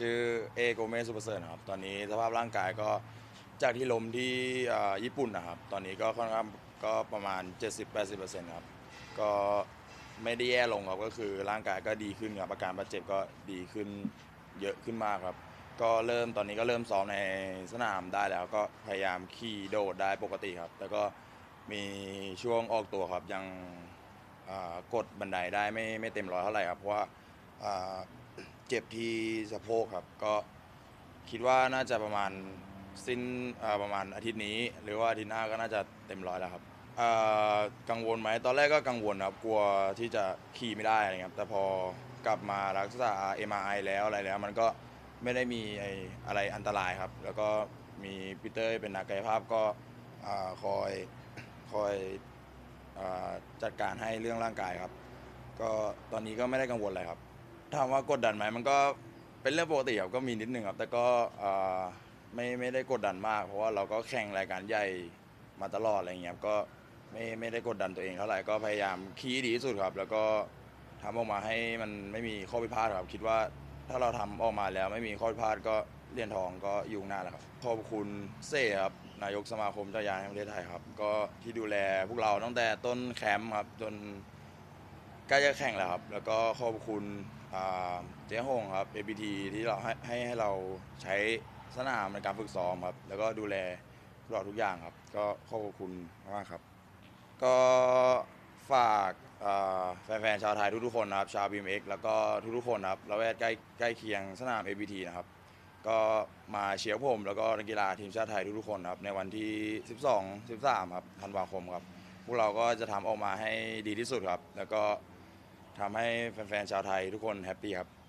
ชื่อเอโกเมสุเปอร์เซอร์ครับตอนนี้สภาพร่างกายก็จากที่ล้มที่ญี่ปุ่นนะครับ ตอนนี้ก็ค่อนข้างก็ประมาณ 70-80%ครับ ก็ไม่ได้แย่ลงครับก็คือร่างกายก็ดีขึ้นครับอาการบาดเจ็บก็ดีขึ้นเยอะขึ้นมากครับ ก็เริ่มตอนนี้ก็เริ่มซ้อมในสนามได้แล้ว ก็พยายามขี่โดดได้ปกติครับ แล้วก็มีช่วงออกตัวครับยังกดบันไดได้ไม่ไม่เต็มร้อยเท่าไหร่ครับเพราะว่า เจ็บที่สะโพกครับ ก็คิดว่าน่าจะประมาณสิ้นประมาณอาทิตย์นี้ หรือว่าอาทิตย์หน้าก็น่าจะเต็มร้อยแล้วครับกังวลไหมตอนแรกก็กังวลครับกลัวที่จะขี่ไม่ได้อะไรครับแต่พอกลับมารักษา MRI แล้วอะไรแล้ว มันก็ไม่ได้มีอะไรอันตรายครับ แล้วก็มีปีเตอร์เป็นนักกายภาพก็คอยคอยอจัดการให้เรื่องร่างกายครับ ก็ตอนนี้ก็ไม่ได้กังวลอะไรครับ ถามว่ากดดันไหมมันก็เป็นเรื่องปกติครับก็มีนิดนึงครับ แต่ก็อ่าไม่ไม่ได้กดดันมาก เพราะว่าเราก็แข่งรายการใหญ่มาตลอดอะไรเงี้ยครับก็ไม่ไม่ได้กดดันตัวเองเท่าไหร่ก็พยายามคีดีที่สุดครับ แล้วก็ทำออกมาให้มันไม่มีข้อพิพาทครับ คิดว่าถ้าเราทำออกมาแล้วไม่มีข้อพิพาทก็เหรียญทองก็อยุ่ข้างหน้าแล้วครับขอบคุณเซ่ครับนายกสมาคมจักรยานแห่งประเทศไทยครับ ก็ที่ดูแลพวกเราตั้งแต่ต้นแคมป์ครับจน ใกล้จะแข่งแล้วครับ แล้วก็ขอบคุณ อ่าเจ๊ฮงครับ APT ที่เราให้ให้ให้เราใช้สนามในการฝึกซ้อมครับ แล้วก็ดูแลพวกเราทุกอย่างครับ ก็ขอบคุณมากครับ ก็ฝากอ่าแฟนๆชาวไทยทุกๆคนนะครับ ชาว BMX แล้วก็ทุกๆคนนะครับละแวกใกล้ใกล้เคียงสนาม APT นะครับ ก็มาเชียร์ผมแล้วก็นักกีฬาทีมชาติไทยทุกๆคนครับในวันที่ 12 13 ครับธันวาคมครับ พวกเราก็จะทำออกมาให้ดีที่สุดครับ แล้วก็ ทำให้แฟนๆชาวไทยทุกคนแฮปปี้ครับ